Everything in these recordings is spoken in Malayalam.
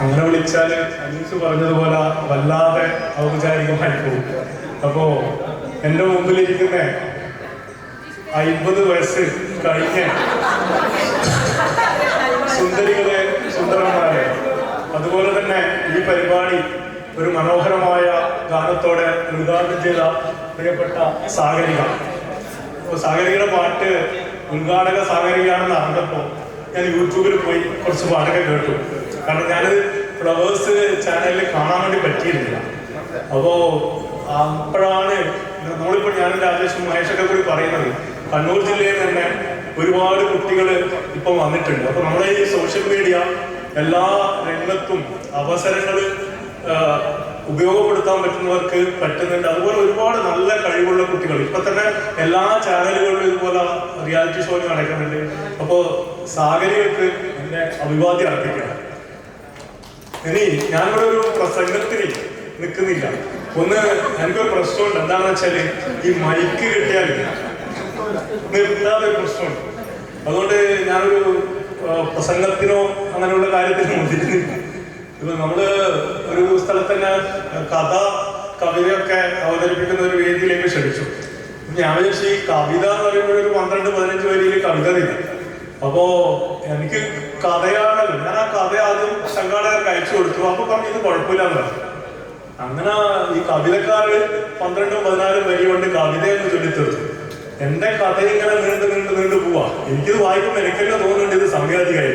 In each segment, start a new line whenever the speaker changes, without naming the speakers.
അങ്ങനെ വിളിച്ചാൽ അനീഷ് പറഞ്ഞതുപോലെ വല്ലാതെ ഔപചാരികമായി പോകും. അപ്പോ എന്റെ മുമ്പിലിരിക്കുന്ന അയ്പത് വയസ്സ് കഴിഞ്ഞ സുന്ദരികളെ സുന്ദരന്മാരെ അതുപോലെ തന്നെ ഈ പരിപാടി ഒരു മനോഹരമായ ഗാനത്തോടെ ഉദ്ഘാടനം ചെയ്ത പ്രിയപ്പെട്ട സാഗരിക. സാഗരികയുടെ പാട്ട് ഉദ്ഘാടക സാഗരികയാണെന്ന് അറിഞ്ഞപ്പോ ഞാൻ യൂട്യൂബിൽ പോയി കുറച്ച് പാട്ടൊക്കെ കേട്ടു. കാരണം ഞാൻ ഫ്ലവേഴ്സ് ചാനലിൽ കാണാൻ വേണ്ടി പറ്റിയിരുന്നില്ല. അപ്പോ അപ്പോഴാണ് നമ്മളിപ്പോ ഞാനും രാജേഷും മഹേഷൊക്കെ കൂടി പറയുന്നത് കണ്ണൂർ ജില്ലയിൽ തന്നെ ഒരുപാട് കുട്ടികൾ ഇപ്പൊ വന്നിട്ടുണ്ട്. അപ്പൊ നമ്മുടെ ഈ സോഷ്യൽ മീഡിയ എല്ലാ രംഗത്തും അവസരങ്ങൾ ഉപയോഗപ്പെടുത്താൻ പറ്റുന്നവർക്ക് പറ്റുന്നുണ്ട്. അതുപോലെ ഒരുപാട് നല്ല കഴിവുള്ള കുട്ടികൾ ഇപ്പൊ തന്നെ എല്ലാ ചാനലുകളിലും ഇതുപോലെ റിയാലിറ്റി ഷോ നടക്കുന്നുണ്ട്. അപ്പോ സാഗരികൾക്ക് എന്റെ അഭിവാദ്യം അർപ്പിക്കണം ഇനി ഞാനിവിടെ ഒരു പ്രസംഗത്തിന് നിൽക്കുന്നില്ല ഒന്ന് എനിക്കൊരു പ്രശ്നമുണ്ട്. എന്താണെന്ന് വെച്ചാൽ ഈ മൈക്ക് കിട്ടിയാൽ നിർത്താതെ പ്രശ്നമുണ്ട്. അതുകൊണ്ട് ഞാനൊരു പ്രസംഗത്തിനോ അങ്ങനെയുള്ള കാര്യത്തിനോ മുതിരുന്നില്ല. ഇപ്പൊ നമ്മൾ ഒരു സ്ഥലത്ത് തന്നെ കഥ കവിതയൊക്കെ അവതരിപ്പിക്കുന്ന ഒരു വേദിയിലേക്ക് ക്ഷണിച്ചു. ഞാൻ വിചാരിച്ചു ഈ കവിത എന്ന് പറയുമ്പോൾ ഒരു പന്ത്രണ്ട് പതിനഞ്ച് വരിയിൽ കവിത തരും അപ്പോ എനിക്ക് കഥയാണല്ലോ ഞാൻ ആ കഥ ആദ്യം സംഘാടകർക്ക് അയച്ചു കൊടുത്തു. അപ്പൊ പറഞ്ഞു ഇത് കുഴപ്പമില്ലെന്ന് അങ്ങനെ ഈ കവിതക്കാര് പന്ത്രണ്ടും പതിനാലും വരി കൊണ്ട് കവിതയെന്ന് ചൊല്ലിത്തീർത്തു. എന്റെ കഥ ഇങ്ങനെ നീണ്ടു നീണ്ടു നീണ്ടു പോവാ. എനിക്കിത് വായിക്കുമ്പോൾ എനിക്കെല്ലാം തോന്നുന്നുണ്ട് ഇത് സംഗതിയായി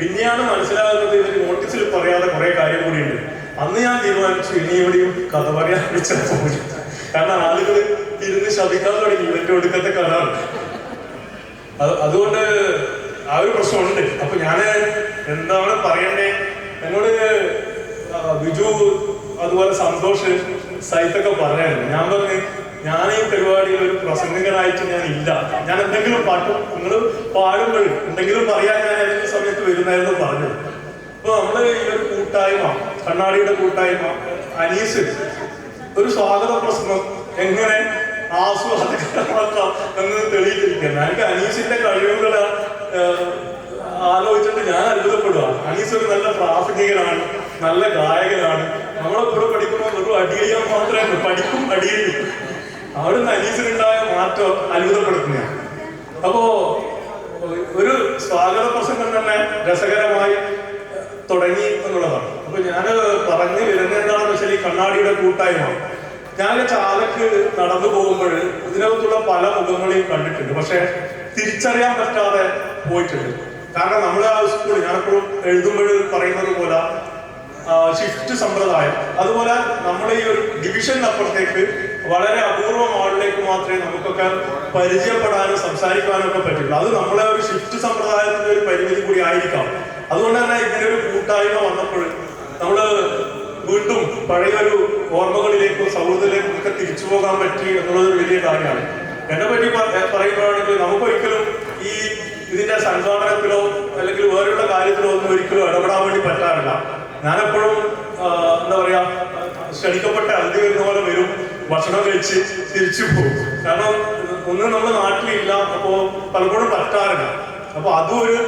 പിന്നെയാണ് മനസ്സിലാകുന്നത് ഇവർ നോട്ടീസിൽ പറയാതെ കുറെ കാര്യം കൂടിയുണ്ട്. അന്ന് ഞാൻ തീരുമാനിച്ചു ഇനി ഇവിടെയും കഥ പറയാൻ വിളിച്ചു കാരണം ആളുകൾ ഇരുന്ന് ശപിക്കാൻ തുടങ്ങി. ഇവന്റെ ഒടുക്കത്തെ കഥ. അതുകൊണ്ട് ആ ഒരു പ്രശ്നമുണ്ട്. അപ്പൊ ഞാൻ എന്താണ് പറയണ്ടേ? എന്നോട് ബിജു അതുപോലെ സന്തോഷ് സൈത്തൊക്കെ പറഞ്ഞായിരുന്നു. ഞാൻ പറഞ്ഞു ഞാൻ ഈ പരിപാടിയിൽ ഒരു പ്രസംഗകനായിട്ട് ഞാൻ ഇല്ല. ഞാൻ എന്തെങ്കിലും പാട്ട് നിങ്ങൾ പാടുമ്പോൾ എന്തെങ്കിലും പറയാൻ ഞാൻ ഏതെങ്കിലും സമയത്ത് വരുന്നായിരുന്നു പറഞ്ഞത്. അപ്പൊ നമ്മൾ ഈ ഒരു കൂട്ടായ്മ കണ്ണാടിയുടെ കൂട്ടായ്മ അനീസ് ഒരു സ്വാഗത പ്രസംഗം എങ്ങനെ ആസ്വാദകരമാക്കാം എന്ന് തെളിയിച്ചിരിക്കുന്നത് എനിക്ക് അനീസിന്റെ കഴിവുകൾ ഏഹ്, ആലോചിച്ചിട്ട് ഞാൻ അത്ഭുതപ്പെടുക അനീസ് ഒരു നല്ല പ്രാസംഗികനാണ് നല്ല ഗായകനാണ്. നമ്മളെ കൂടെ പഠിക്കുമ്പോൾ വെറും അടിയയ്യാൻ മാത്രമേ പഠിക്കും പഠിക്കും അവിടെ അവിടുന്ന് അനീസിനുണ്ടായ മാറ്റം അത്ഭുതപ്പെടുത്തുന്നതാണ് അപ്പോ ഒരു സ്വാഗത പ്രസംഗം തന്നെ രസകരമായി തുടങ്ങി എന്നുള്ളതാണ്. അപ്പൊ ഞാൻ പറഞ്ഞു വരുന്ന എന്താണെന്ന് വെച്ചാൽ ഈ കണ്ണാടിയുടെ കൂട്ടായ്മ. ഞാൻ ചാലക്ക് നടന്നു പോകുമ്പോൾ ഇതിനകത്തുള്ള പല മുഖങ്ങളെയും കണ്ടിട്ടുണ്ട്. പക്ഷെ തിരിച്ചറിയാൻ പറ്റാതെ പോയിട്ടുണ്ട്. കാരണം നമ്മുടെ ആ സ്കൂളിൽ ഞാനെപ്പോഴും എഴുതുമ്പോൾ പറയുന്നത് പോലെ ഷിഫ്റ്റ് സമ്പ്രദായം. അതുപോലെ നമ്മുടെ ഈ ഒരു ഡിവിഷനപ്പുറത്തേക്ക് വളരെ അപൂർവം ആളിലേക്ക് മാത്രമേ നമുക്കൊക്കെ പരിചയപ്പെടാനും സംസാരിക്കാനും ഒക്കെ പറ്റുള്ളൂ. അത് നമ്മളെ ഒരു ഷിഫ്റ്റ് സമ്പ്രദായത്തിന്റെ ഒരു പരിമിതി കൂടി ആയിരിക്കാം. അതുകൊണ്ട് തന്നെ ഇങ്ങനെ ഒരു കൂട്ടായ്മ വന്നപ്പോൾ പഴയൊരു ഓർമ്മകളിലേക്കോ സൗഹൃദത്തിലേക്കോ ഒക്കെ തിരിച്ചു പോകാൻ പറ്റി എന്നുള്ളത് വലിയ കാര്യമാണ്. എന്നെ പറ്റി പറയുമ്പോഴാണെങ്കിൽ നമുക്കൊരിക്കലും ഈ ഇതിന്റെ സംഘാടനത്തിലോ അല്ലെങ്കിൽ വേറെയുള്ള കാര്യത്തിലോ ഒന്നും ഒരിക്കലും ഇടപെടാൻ വേണ്ടി പറ്റാറില്ല. ഞാനെപ്പോഴും എന്താ പറയാ ക്ഷണിക്കപ്പെട്ട അതിഥി വരുന്ന പോലെ വരും. ഭക്ഷണം കഴിച്ച് തിരിച്ചു പോകും. കാരണം ഒന്നും നമ്മുടെ നാട്ടിലില്ല. അപ്പോ പലപ്പോഴും പറ്റാറില്ല. അപ്പൊ അതും ഒരു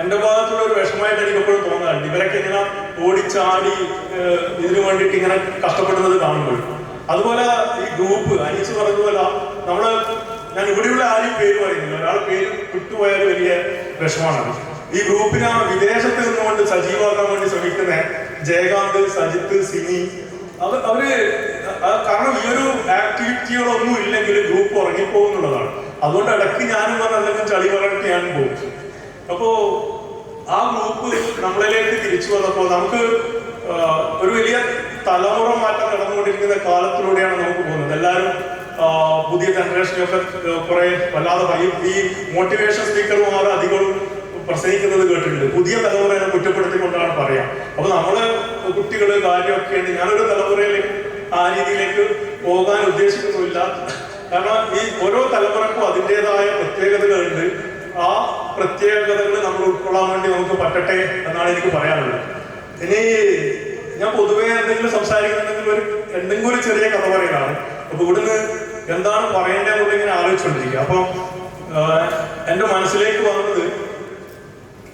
എന്റെ ഭാഗത്തുള്ള ഒരു വിഷമമായിട്ട് എനിക്ക് ഇവരൊക്കെ ഇങ്ങനെ ഓടിച്ചാടി ഇതിനു വേണ്ടിയിട്ട് ഇങ്ങനെ കഷ്ടപ്പെടുന്നത് കാണുമ്പോൾ. അതുപോലെ ഈ ഗ്രൂപ്പ് അനീസ് പറഞ്ഞതുപോലെ നമ്മൾ ഞാൻ ഇവിടെയുള്ള ആരും പേര് പറയുന്നില്ല. ഒരാൾ പേര് വിട്ടുപോയാൽ വലിയ വിഷമാണ് ഈ ഗ്രൂപ്പിനെ വിദേശത്ത് നിന്നുകൊണ്ട് സജീവമാക്കാൻ വേണ്ടി ശ്രമിക്കുന്ന ജയകാന്ത് സജിത്ത് സിനി അവർ അവർ കാരണം ഈ ഒരു ആക്ടിവിറ്റികളൊന്നും ഇല്ലെങ്കിൽ ഗ്രൂപ്പ് ഉറങ്ങിപ്പോകുന്നുള്ളതാണ് അതുകൊണ്ട് ഇടയ്ക്ക് ഞാനും പറഞ്ഞ എന്തെങ്കിലും ചളി പറഞ്ഞിട്ട് ഞാനും പോകും. അപ്പോ ആ ഗ്രൂപ്പ് നമ്മളിലേക്ക് തിരിച്ചു വന്നപ്പോൾ നമുക്ക് ഒരു വലിയ തലമുറ മാറ്റം നടന്നുകൊണ്ടിരിക്കുന്ന കാലത്തിലൂടെയാണ് നമുക്ക് പോകുന്നത്. എല്ലാവരും പുതിയ ജനറേഷനൊക്കെ കുറെ വല്ലാതെ ഈ മോട്ടിവേഷൻ സ്പീക്കർമാർ അധികവും പ്രസംഗിക്കുന്നത് കേട്ടിട്ടുണ്ട്. പുതിയ തലമുറയെ കുറ്റപ്പെടുത്തിക്കൊണ്ടാണ് പറയാം. അപ്പൊ നമ്മൾ കുട്ടികൾ കാര്യമൊക്കെയാണ് ഞാനൊരു തലമുറയിലേക്ക് ആ രീതിയിലേക്ക് പോകാൻ ഉദ്ദേശിക്കുന്നുമില്ല കാരണം ഈ ഓരോ തലമുറക്കും അതിന്റെതായ പ്രത്യേകതകളുണ്ട്. ആ പ്രത്യേകതകൾ നമ്മൾ ഉൾക്കൊള്ളാൻ വേണ്ടി നമുക്ക് പറ്റട്ടെ എന്നാണ് എനിക്ക് പറയാനുള്ളത്. ഇനി ഞാൻ പൊതുവേ എന്തെങ്കിലും സംസാരിക്കുന്നുണ്ടെങ്കിൽ ഒരു എന്തെങ്കിലും ഒരു ചെറിയ കഥ പറയലാണ് അപ്പൊ ഇവിടുന്ന് എന്താണ് പറയേണ്ടതെന്നുള്ള ഇങ്ങനെ ആലോചിച്ചുകൊണ്ടിരിക്കുക. അപ്പൊ എന്റെ മനസ്സിലേക്ക് വന്നത്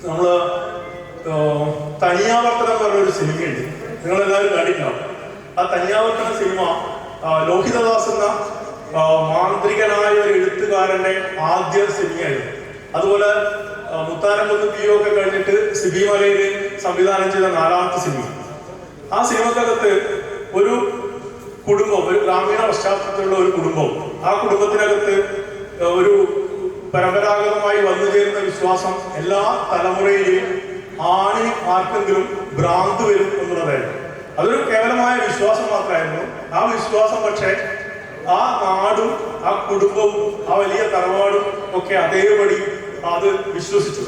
നമ്മൾ ആ, തനിയാവർത്തനം പറഞ്ഞൊരു സിനിമയുണ്ട്. നിങ്ങൾ എല്ലാവരും കണ്ടിട്ടുണ്ടാവും. ആ തനിയാവർത്തന സിനിമ ലോഹിതദാസ് എന്ന മാന്ത്രികനായ ഒരു എഴുത്തുകാരന്റെ ആദ്യ സിനിമയായിരുന്നു. അതുപോലെ മുത്താരം മുത്താരംകുന്ന് പി ഒക്കെ കഴിഞ്ഞിട്ട് സിബി മലയിൽ സംവിധാനം ചെയ്ത നാലാമത്തെ സിനിമ. ആ സിനിമക്കകത്ത് ഒരു കുടുംബം ഒരു ഗ്രാമീണ പശ്ചാത്തലത്തിലുള്ള ഒരു കുടുംബം ആ കുടുംബത്തിനകത്ത് ഒരു പരമ്പരാഗതമായി വന്നു ചേരുന്ന വിശ്വാസം എല്ലാ തലമുറയിലെയും ആണി ആർക്കെങ്കിലും ഭ്രാന്ത് വരും എന്നുള്ളതായിരുന്നു. അതൊരു കേവലമായ വിശ്വാസം മാത്രമായിരുന്നു. ആ വിശ്വാസം പക്ഷേ ആ നാടും ആ കുടുംബവും ആ വലിയ തറവാടും ഒക്കെ അതേപടി അത് വിശ്വസിച്ചു.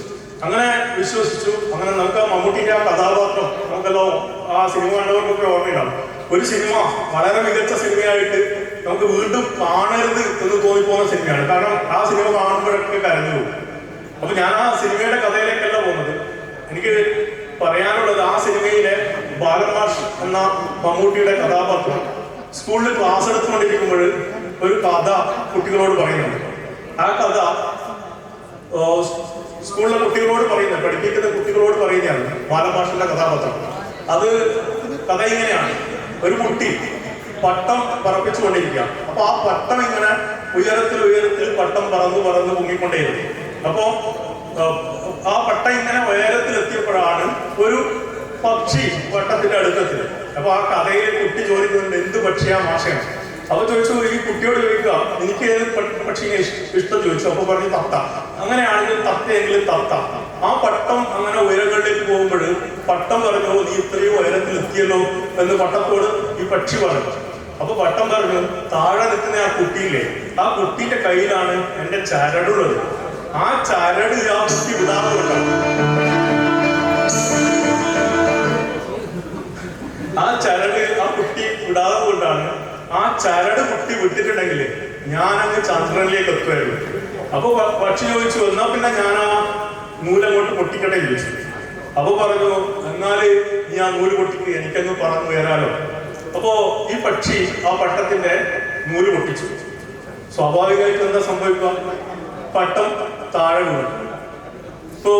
അങ്ങനെ വിശ്വസിച്ചു. അങ്ങനെ നമുക്ക് മമ്മൂട്ടിന്റെ ആ കഥാപാത്രം നമുക്കെല്ലാം ആ സിനിമ കണ്ടവർക്കൊക്കെ ഓർമ്മയുണ്ടാവും. ഒരു സിനിമ വളരെ മികച്ച സിനിമയായിട്ട് നമുക്ക് വീണ്ടും കാണരുത് എന്ന് തോന്നിപ്പോകുന്ന സിനിമയാണ്. കാരണം ആ സിനിമ കാണുമ്പോഴൊക്കെ കരഞ്ഞു പോകും. അപ്പൊ ഞാൻ ആ സിനിമയുടെ കഥയിലേക്കല്ല പോകുന്നത്. എനിക്ക് പറയാനുള്ളത് ആ സിനിമയിലെ ബാലമാഷ് എന്ന മമ്മൂട്ടിയുടെ കഥാപാത്രം സ്കൂളിൽ ക്ലാസ് എടുത്തുകൊണ്ടിരിക്കുമ്പോൾ ഒരു കഥ കുട്ടികളോട് പറയുന്നുണ്ട്. ആ കഥ സ്കൂളിലെ കുട്ടികളോട് പറയുന്നത് പഠിപ്പിക്കുന്ന കുട്ടികളോട് പറയുന്നതാണ് ബാലഭാഷയുടെ കഥാപാത്രം. അത് കഥ ഇങ്ങനെയാണ്. ഒരു കുട്ടി പട്ടം പറപ്പിച്ചുകൊണ്ടിരിക്കുക അപ്പൊ ആ പട്ടം ഇങ്ങനെ ഉയരത്തിൽ ഉയരത്തിൽ പട്ടം പറന്ന് പറന്ന് പൊങ്ങിക്കൊണ്ടേയിരുന്നു. അപ്പോ ആ, പട്ടം ഇങ്ങനെ ഉയരത്തിൽ എത്തിയപ്പോഴാണ് ഒരു പക്ഷി പട്ടത്തിന്റെ അടുത്തെത്തി അപ്പൊ ആ കഥയിൽ കുട്ടി ചോദിക്കുന്നുണ്ട് എന്ത് പക്ഷിയാ മാഷയാണ് അപ്പൊ ചോദിച്ചു ഈ കുട്ടിയോട് ചോദിക്കുക എനിക്ക് ഏത് പക്ഷിയെ ഇഷ്- ഇഷ്ടം? ചോദിച്ചു. അപ്പൊ പറഞ്ഞു തത്ത. അങ്ങനെയാണെങ്കിൽ തത്തയെങ്കിലും തത്ത. ആ പട്ടം അങ്ങനെ ഉയരങ്ങളിലേക്ക് പോകുമ്പോൾ പട്ടം പറഞ്ഞു നീ ഇത്രയും ഉയരത്തിൽ എത്തിയല്ലോ എന്ന് പട്ടത്തോട് ഈ പക്ഷി പറഞ്ഞു. അപ്പൊ പട്ടം പറഞ്ഞു താഴെ നിൽക്കുന്ന ആ കുട്ടിയില്ലേ ആ കുട്ടിന്റെ കയ്യിലാണ് എന്റെ ചരടുള്ളത്. ആ ചരട് ആ കുട്ടി വിടാതെ ചരട് കുട്ടി വിട്ടിട്ടുണ്ടെങ്കിൽ ഞാനങ്ങ് ചന്ദ്രനിലേക്ക് എത്തുമായിരുന്നു അപ്പൊ പക്ഷി ചോദിച്ചു എന്നാ പിന്നെ ഞാൻ ആ നൂലങ്ങോട്ട് പൊട്ടിക്കട്ടെ? ചോദിച്ചു. അപ്പൊ പറഞ്ഞു എന്നാൽ നീ ആ നൂൽ പൊട്ടിക്ക് എനിക്കങ്ങ് പറന്നു വരാലോ അപ്പോ ഈ പക്ഷി ആ പട്ടത്തിന്റെ നൂൽ പൊട്ടിച്ചു. സ്വാഭാവികമായിട്ടും എന്താ സംഭവിക്കുക? പട്ടം താഴെ വീണു. സോ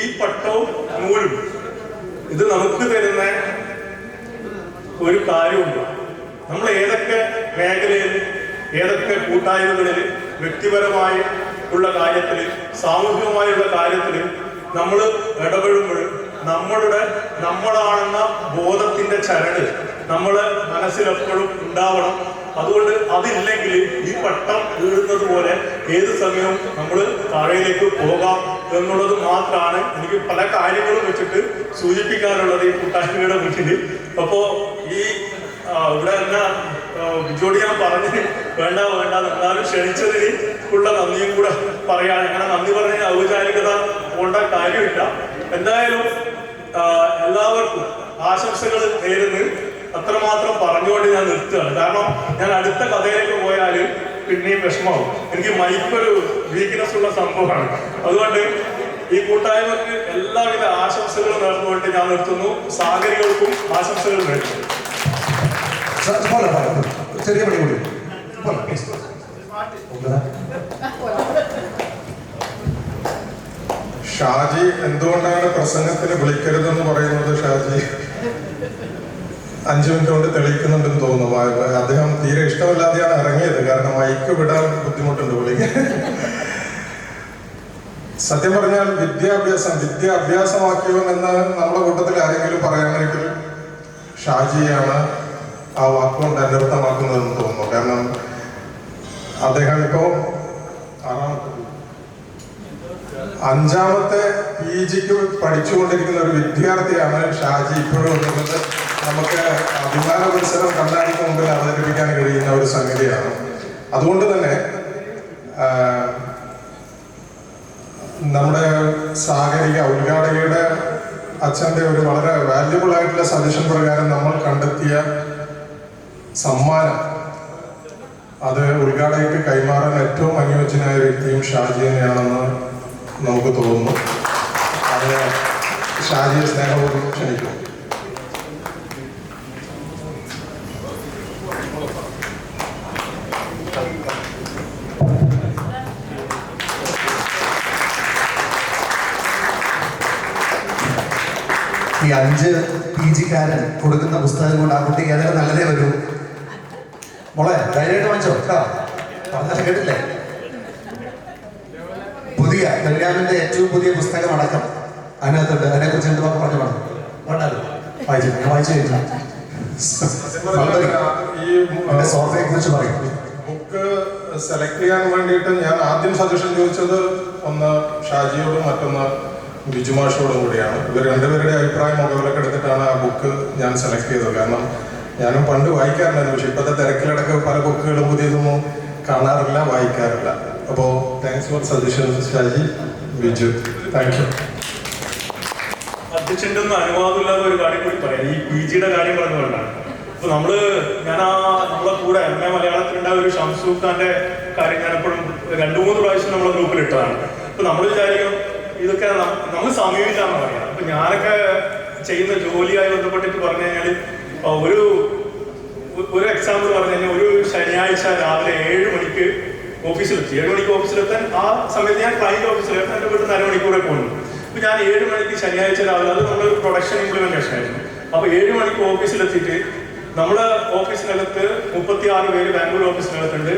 ഈ പട്ടവും നൂലും ഇത് നമുക്ക് തരുന്ന ഒരു കാര്യമുണ്ട്. നമ്മൾ ഏതൊക്കെ മേഖലയിൽ ഏതൊക്കെ കൂട്ടായ്മകളിൽ വ്യക്തിപരമായി ഉള്ള കാര്യത്തിൽ സാമൂഹികമായുള്ള കാര്യത്തിൽ നമ്മൾ ഇടപെടുമ്പോൾ നമ്മളുടെ നമ്മളാണെന്ന ബോധത്തിന്റെ ചരട് നമ്മൾ മനസ്സിലെപ്പോഴും ഉണ്ടാവണം. അതുകൊണ്ട് അതില്ലെങ്കിൽ ഈ പട്ടം വീഴുന്നത് പോലെ ഏത് സമയവും നമ്മൾ താഴേക്ക് പോകാം എന്നുള്ളത് മാത്രമാണ് എനിക്ക് പല കാര്യങ്ങളും വെച്ചിട്ട് സൂചിപ്പിക്കാനുള്ളത് ഈ കൂട്ടായ്മയുടെ മുന്നിൽ. അപ്പോ ഈ ആ, ഇവിടെ തന്നെ ഇതോട് ഞാൻ പറഞ്ഞ് വേണ്ട വേണ്ട എന്നാലും ക്ഷണിച്ചതിന് ഉള്ള നന്ദിയും കൂടെ പറയാണ്. അങ്ങനെ നന്ദി പറഞ്ഞ ഔപചാരികത പോണ്ട കാര്യമില്ല. എന്തായാലും എല്ലാവർക്കും ആശംസകൾ നേരുന്ന്. അത്രമാത്രം പറഞ്ഞുകൊണ്ട് ഞാൻ നിർത്തുകയാണ്. കാരണം ഞാൻ അടുത്ത കഥയിലേക്ക് പോയാൽ പിന്നെയും വിഷമാവും എനിക്ക് മൈക്കൊരു വീക്ക്നെസ് ഉള്ള സംഭവമാണ്. അതുകൊണ്ട് ഈ കൂട്ടായ്മക്ക് എല്ലാവിധ ആശംസകളും നേർന്നുകൊണ്ട് ഞാൻ നിർത്തുന്നു. സാഗരികൾക്കും ആശംസകൾ നേരുന്നു.
പോലെ. ചെറിയ പണി കൂടി.
ഷാജി എന്തുകൊണ്ടാണ് പ്രസംഗത്തിന് വിളിക്കരുതെന്ന് പറയുന്നത് ഷാജി? അഞ്ചു മിനിറ്റ് കൊണ്ട് തെളിയിക്കുന്നുണ്ടെന്ന് തോന്നുന്നു. അദ്ദേഹം തീരെ ഇഷ്ടമില്ലാതെയാണ് ഇറങ്ങിയത്. കാരണം മൈക്ക് വിടാൻ ബുദ്ധിമുട്ടുണ്ട് വിളിക്കാൻ സത്യം പറഞ്ഞാൽ വിദ്യാഭ്യാസം വിദ്യ അഭ്യാസമാക്കിയവൻ എന്ന് നമ്മുടെ കൂട്ടത്തിൽ ആരെങ്കിലും പറയാനെങ്കിൽ ഷാജിയാണ് ആ വാക്കുകൊണ്ട് അനർത്ഥമാക്കുന്നതെന്ന് തോന്നുന്നു. കാരണം അദ്ദേഹം ഇപ്പോൾ ആറാമത്തെ അഞ്ചാമത്തെ പി ജിക്ക് പഠിച്ചുകൊണ്ടിരിക്കുന്ന ഒരു വിദ്യാർത്ഥിയാണ് ഷാജി. ഇപ്പോഴും എന്നുള്ളത് നമുക്ക് അഭിമാന മത്സരം കണ്ണാടിക്ക് മുമ്പിൽ അവതരിപ്പിക്കാൻ കഴിയുന്ന ഒരു സംഗതിയാണ്. അതുകൊണ്ട് തന്നെ നമ്മുടെ സാഗരിക ഉദ്ഘാടകയുടെ അച്ഛന്റെ ഒരു വളരെ വാല്യുബിൾ ആയിട്ടുള്ള സജഷൻ പ്രകാരം നമ്മൾ കണ്ടെത്തിയ സമ്മാനം. അത് ഉദ്ഘാടകയ്ക്ക് കൈമാറാൻ ഏറ്റവും അനുയോജ്യനായ വ്യക്തിയും ഷാജി തന്നെയാണെന്ന് നമുക്ക് തോന്നുന്നു. അതിനെ ഷാജിയെ സ്നേഹപൂർവം ക്ഷണിക്കുന്നു.
ഈ അഞ്ച് പി ജിക്കാരൻ കൊടുക്കുന്ന പുസ്തകം കൊണ്ട് ആ കുട്ടിക്ക് ഏതായാലും നല്ലതേ വരൂ? മോളെ ധൈര്യമായിട്ട് വാങ്ങിച്ചോ. കേട്ടോ. പറഞ്ഞാൽ കേട്ടില്ലേ? പുതിയ കല്യാണിന്റെ ഏറ്റവും പുതിയ പുസ്തകം അടക്കം. അതിനകത്തുണ്ട്. അതിനെ കുറിച്ച് എന്ത് വാക്ക് പറഞ്ഞു വേണം? വേണ്ടല്ലോ. വായിച്ചു ഞാൻ വായിച്ചു കഴിഞ്ഞു.
ഈ
എന്റെ സോഫയെ കുറിച്ച് പറയും.
ബുക്ക് സെലക്ട് ചെയ്യാൻ വേണ്ടിയിട്ട് ഞാൻ ആദ്യം സജഷൻ ചോദിച്ചത് ഒന്ന് ഷാജിയോടും മറ്റൊന്ന് ബിജുമാഷോടും കൂടിയാണ്. ഇവർ രണ്ടുപേരുടെ അഭിപ്രായം മുകളിലൊക്കെ എടുത്തിട്ടാണ് ആ ബുക്ക് ഞാൻ സെലക്ട് ചെയ്തത്. കാരണം ഞാനും പണ്ട് വായിക്കാറുണ്ടായിരുന്നു. പക്ഷെ ഇപ്പോഴത്തെ തിരക്കിലടക്കം പല ബുക്കുകളും പുതിയതൊന്നും കാണാറില്ല വായിക്കാറില്ല. അപ്പോൾ thanks for suggestion Shaji. Biju thank you
അധ്യക്ഷന്റെ ഒന്നും അനുവാദമില്ലാത്ത ഒരു കാര്യം കൂടി പറയാം. ഈ പി ജിയുടെ കാര്യം പറഞ്ഞുകൊണ്ടാണ് അപ്പൊ നമ്മൾ ഞാൻ ആ നമ്മളെ കൂടെ എം എ മലയാളത്തിലുണ്ടായ ഒരു ഷംസുഖാന്റെ ഖാന്റെ കാര്യം ഞാൻ എപ്പോഴും രണ്ടു മൂന്ന് പ്രാവശ്യം നമ്മുടെ ഗ്രൂപ്പിൽ ഇട്ടതാണ്. അപ്പൊ നമ്മൾ വിചാരിക്കും ഇതൊക്കെ നമ്മൾ സമയമില്ലാന്ന് പറയാം. അപ്പൊ ഞാനൊക്കെ ചെയ്യുന്ന ജോലിയായി ബന്ധപ്പെട്ടിട്ട് പറഞ്ഞു കഴിഞ്ഞാൽ ആ, ഒരു ഒരു എക്സാമ്പിൾ പറഞ്ഞു ഒരു ശനിയാഴ്ച രാവിലെ ഏഴ് മണിക്ക് ഓഫീസിലെത്തി. ഏഴ് മണിക്ക് ഓഫീസിലെത്താൻ ആ സമയത്ത് ഞാൻ ക്ലൈന്റ് ഓഫീസിലെത്താൻ എന്റെ വീട്ടിൽ നിന്ന് അരമണിക്കൂടെ പോകുന്നു. അപ്പൊ ഞാൻ ഏഴ് മണിക്ക് ശനിയാഴ്ച രാവിലെ അത് നമ്മുടെ ഒരു പ്രൊഡക്ഷൻ ഇംപ്ലിമെന്റേഷൻ ആയിരുന്നു. അപ്പൊ ഏഴ് മണിക്ക് ഓഫീസിലെത്തിയിട്ട് നമ്മുടെ ഓഫീസിനകത്ത് മുപ്പത്തി ആറ് പേര് ബാംഗ്ലൂർ ഓഫീസിനകത്തുണ്ട്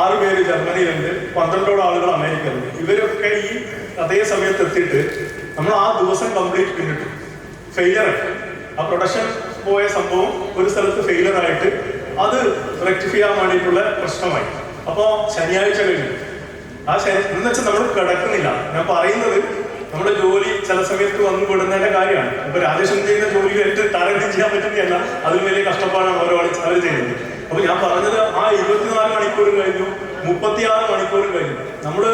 ആറ് പേര് ജർമ്മനിയിലുണ്ട് പന്ത്രണ്ടോളം ആളുകൾ അമേരിക്കയിലുണ്ട്. ഇവരൊക്കെ ഈ അതേ സമയത്ത് എത്തിയിട്ട് നമ്മൾ ആ ദിവസം കംപ്ലീറ്റ് പിന്നിട്ടു. ഫെയിലർ ആ പ്രൊഡക്ഷൻ പോയ സംഭവം ഒരു സ്ഥലത്ത് ഫെയിലർ ആയിട്ട് അത് റെക്ടിഫൈ ചെയ്യാൻ വേണ്ടിയിട്ടുള്ള പ്രശ്നമായി. അപ്പോ ശനിയാഴ്ച കഴിഞ്ഞു. ആ ശനി എന്ന് വെച്ചാൽ നമ്മൾ കിടക്കുന്നില്ല. ഞാൻ പറയുന്നത് നമ്മുടെ ജോലി ചില സമയത്ത് വന്നു വിടുന്നതിന്റെ കാര്യമാണ്. അപ്പൊ രാജേഷൻ ചെയ്യുന്ന ജോലി കഴിഞ്ഞിട്ട് തരണം ചെയ്യാൻ പറ്റുന്നതല്ല അതിൽ വലിയ കഷ്ടപ്പാടാണ് ഓരോ അവർ ചെയ്യുന്നത്. അപ്പൊ ഞാൻ പറഞ്ഞത് ആ ഇരുപത്തിനാല് മണിക്കൂറും കഴിഞ്ഞു മുപ്പത്തിയാറ് മണിക്കൂറും കഴിഞ്ഞു. നമ്മൾ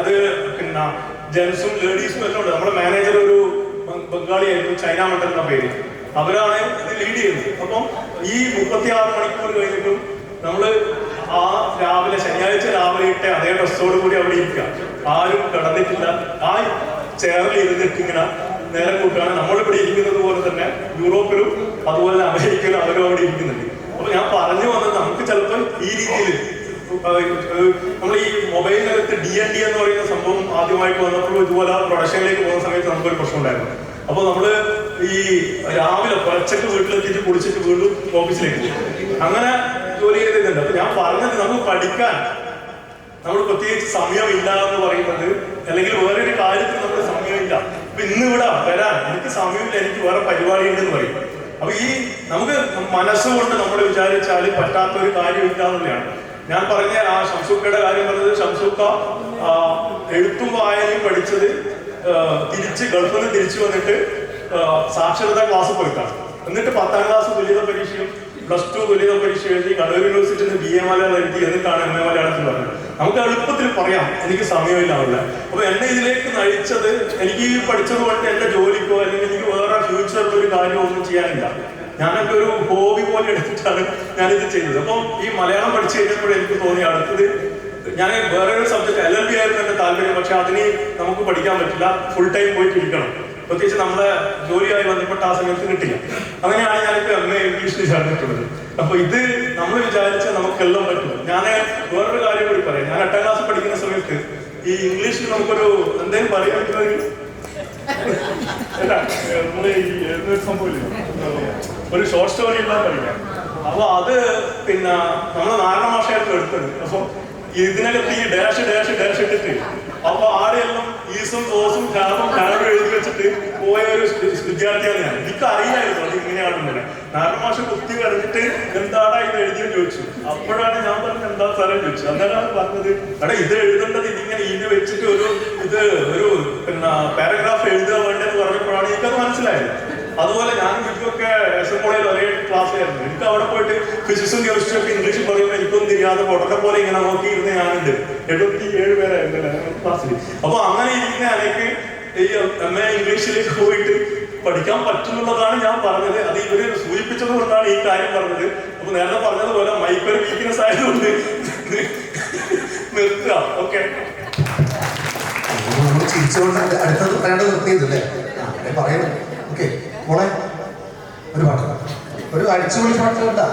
അത് പിന്നെ ജെൻസും ലേഡീസും എല്ലാം ഉണ്ട്. നമ്മുടെ മാനേജർ ഒരു ബംഗാളി ബംഗാളിയായിരുന്നു ചൈന എന്ന പേര്. അവരാണ് ഇത് ലീഡ് ചെയ്യുന്നത്. അപ്പം ഈ മുപ്പത്തിയാറ് മണിക്കൂർ കഴിഞ്ഞിട്ടും നമ്മൾ ആ രാവിലെ ശനിയാഴ്ച രാവിലെ ഇട്ട അതേ ഡ്രസ്സോട് കൂടി അവിടെ ഇരിക്കുക. ആരും കിടന്നിട്ടില്ല. ആ ചെയറിൽ ഇരുന്നിട്ട് ഇങ്ങനെ നേരം കൂട്ടുകയാണ്. നമ്മളിവിടെ ഇരിക്കുന്നത് പോലെ തന്നെ യൂറോപ്പിലും അതുപോലെ അമേരിക്കയിലും അവരും അവിടെ ഇരിക്കുന്നുണ്ട്. അപ്പൊ ഞാൻ പറഞ്ഞു വന്നത് നമുക്ക് ചിലപ്പോൾ ഈ രീതിയിൽ നമ്മൾ ഈ മൊബൈലിനകത്ത് ഡി എൻ ഡി എന്ന് പറയുന്ന സംഭവം ആദ്യമായിട്ട് വന്നപ്പോൾ ഇതുപോലെ പ്രൊഡക്ഷനിലേക്ക് പോകുന്ന സമയത്ത് നമുക്കൊരു പ്രശ്നം ഉണ്ടായിരുന്നു. അപ്പൊ നമ്മൾ ഈ രാവിലെ പച്ചക്ക് വീട്ടിലെത്തിയിട്ട് കുടിച്ചിട്ട് വീണ്ടും ഓഫീസിലേക്ക് പോകും അങ്ങനെ ജോലി ചെയ്തിട്ടുണ്ട്. അപ്പൊ ഞാൻ പറഞ്ഞത് നമുക്ക് പഠിക്കാൻ നമ്മൾ പ്രത്യേകിച്ച് സമയമില്ല എന്ന് പറയുന്നത് അല്ലെങ്കിൽ വേറൊരു കാര്യത്തിൽ നമ്മുടെ സമയമില്ല. അപ്പൊ ഇന്ന് ഇവിടെ വരാൻ എനിക്ക് സമയമില്ല എനിക്ക് വേറെ പരിപാടി ഉണ്ടെന്ന് പറയും. അപ്പൊ ഈ നമുക്ക് മനസ്സുകൊണ്ട് നമ്മൾ വിചാരിച്ചാൽ പറ്റാത്ത ഒരു കാര്യമില്ല എന്നുള്ളതാണ്. ഞാൻ പറഞ്ഞ ആ ശംസുക്കയുടെ കാര്യം പറഞ്ഞത് ശംസുക്ക എഴുത്തും വായനയും പഠിച്ചത് തിരിച്ച് ഗൾഫിൽ നിന്ന് തിരിച്ചു വന്നിട്ട് സാക്ഷരതാ ക്ലാസ് പോയിട്ടാണ്. എന്നിട്ട് പത്താം ക്ലാസ് തുല്യത പരീക്ഷയും പ്ലസ് ടു തുല്യത പരീക്ഷ എഴുതി കണ്ണൂർ യൂണിവേഴ്സിറ്റിയിൽ നിന്ന് ബി എ മലയാളം എഴുതി എന്നിട്ടാണ് എം എ മലയാളത്തിൽ പറഞ്ഞത്. നമുക്ക് എളുപ്പത്തിൽ പറയാം. എനിക്ക് സമയമില്ല അവിടെ. അപ്പൊ എന്നെ ഇതിലേക്ക് നയിച്ചത് എനിക്ക് ഈ പഠിച്ചത് കൊണ്ട് എന്റെ ജോലിക്കോ അല്ലെങ്കിൽ എനിക്ക് വേറെ ഫ്യൂച്ചറിൽ ഒരു കാര്യമോ ഒന്നും ചെയ്യാനില്ല. ഞാനൊക്കെ ഒരു ഹോബി പോലെ എടുത്തിട്ടാണ് ഞാനിത് ചെയ്തത്. അപ്പം ഈ മലയാളം പഠിച്ചു കഴിഞ്ഞപ്പോൾ എനിക്ക് തോന്നി അടുത്തത് ഞാൻ വേറെ ഒരു സബ്ജക്ട് എൽ എൽ ബി ആയിരുന്നു എന്റെ താല്പര്യം പക്ഷെ അതിന് നമുക്ക് പഠിക്കാൻ പറ്റില്ല. ഫുൾ ടൈം പോയിട്ട് ഇരിക്കണം പ്രത്യേകിച്ച് നമ്മളെ ജോലിയായി ബന്ധപ്പെട്ട ആ സമയത്ത് കിട്ടില്ല. അങ്ങനെയാണ് ഞാനിപ്പോ എം എ ഇംഗ്ലീഷിൽ ചേർന്നിട്ടുള്ളത്. അപ്പൊ ഇത് നമ്മൾ വിചാരിച്ചാൽ നമുക്കെല്ലാം പറ്റും. ഞാൻ വേറൊരു കാര്യം കൂടി പറയാം. ഞാൻ എട്ടാം ക്ലാസ് പഠിക്കുന്ന സമയത്ത് ഈ ഇംഗ്ലീഷിൽ നമുക്കൊരു എന്തെങ്കിലും പറയാൻ പറ്റുമെങ്കിൽ? ഒരു ഷോർട്ട് സ്റ്റോറി എല്ലാം പഠിക്കാം. അപ്പൊ അത് പിന്നെ നമ്മളെ നാരായണ ഭാഷയായിട്ട് എടുത്തത്. അപ്പൊ ഇതിനകത്ത് ഈ ഡാഷ് ഡാഷ് ഡാഷ് ഇട്ടിട്ട് അപ്പൊ ആടെയെല്ലാം ഈസും റോസും ടാബും ടാബും എഴുതി വെച്ചിട്ട് പോയ ഒരു വിദ്യാർത്ഥിയാണ് ഞാൻ. എനിക്ക് അറിയില്ലായിരുന്നു അത് ഇങ്ങനെയാണെന്നുള്ളത് നാരായണ മാഷ കുത്തി വരഞ്ഞിട്ട് എന്താടാ ഇത് എഴുതിയെന്ന് ചോദിച്ചു. അപ്പോഴാണ് ഞാൻ പറഞ്ഞത് എന്താ സാറേ? ചോദിച്ചു. അന്നേരമാണ് പറഞ്ഞത് എടാ ഇത് എഴുതേണ്ടത് ഇതിങ്ങനെ ഇത് വെച്ചിട്ട് ഒരു ഇത് ഒരു പിന്നെ പാരഗ്രാഫ് എഴുതുക വേണ്ടെന്ന് പറഞ്ഞപ്പോഴാണ് എനിക്കത് മനസ്സിലായത്. അതുപോലെ ഞാൻ ഇതൊക്കെ എസ് എം കോളേജിൽ ഒരേ ക്ലാസ്സിലായിരുന്നു എനിക്ക് അവിടെ പോയിട്ട് ഫിസിക്സും കെമിസ്ട്രിയും ഒക്കെ ഇംഗ്ലീഷിൽ പറയുമ്പോൾ എനിക്കൊന്നും തിരിയാതെ പൊട്ടനെ പോലെ ഇങ്ങനെ നോക്കിയിരുന്ന ഞാനുണ്ട്. എഴുപത്തി ഏഴ് പേരായിരുന്നു ക്ലാസ്സിൽ അപ്പൊ അങ്ങനെ ഇരിക്കുന്ന എനിക്ക് ഈ എം എ ഇംഗ്ലീഷിലേക്ക് പോയിട്ട് പഠിക്കാൻ പറ്റുന്നുള്ളതാണ് ഞാൻ പറഞ്ഞത്. അത് ഇവർ സൂചിപ്പിച്ചത് കൊണ്ടാണ് ഈ കാര്യം പറഞ്ഞത്. അപ്പൊ നേരത്തെ പറഞ്ഞതുപോലെ മൈക്കൊരു വീക്ക്നെസ് ആയതുകൊണ്ട് നിർത്തുക. ഓക്കെ
അടുത്തത് പറയേണ്ടത് നിർത്തിയതല്ലേ? പറയണം മോളെ ഒരു പാട്ട്. ഒരു അടിച്ചുപൊളി പാട്ട് കേട്ടാ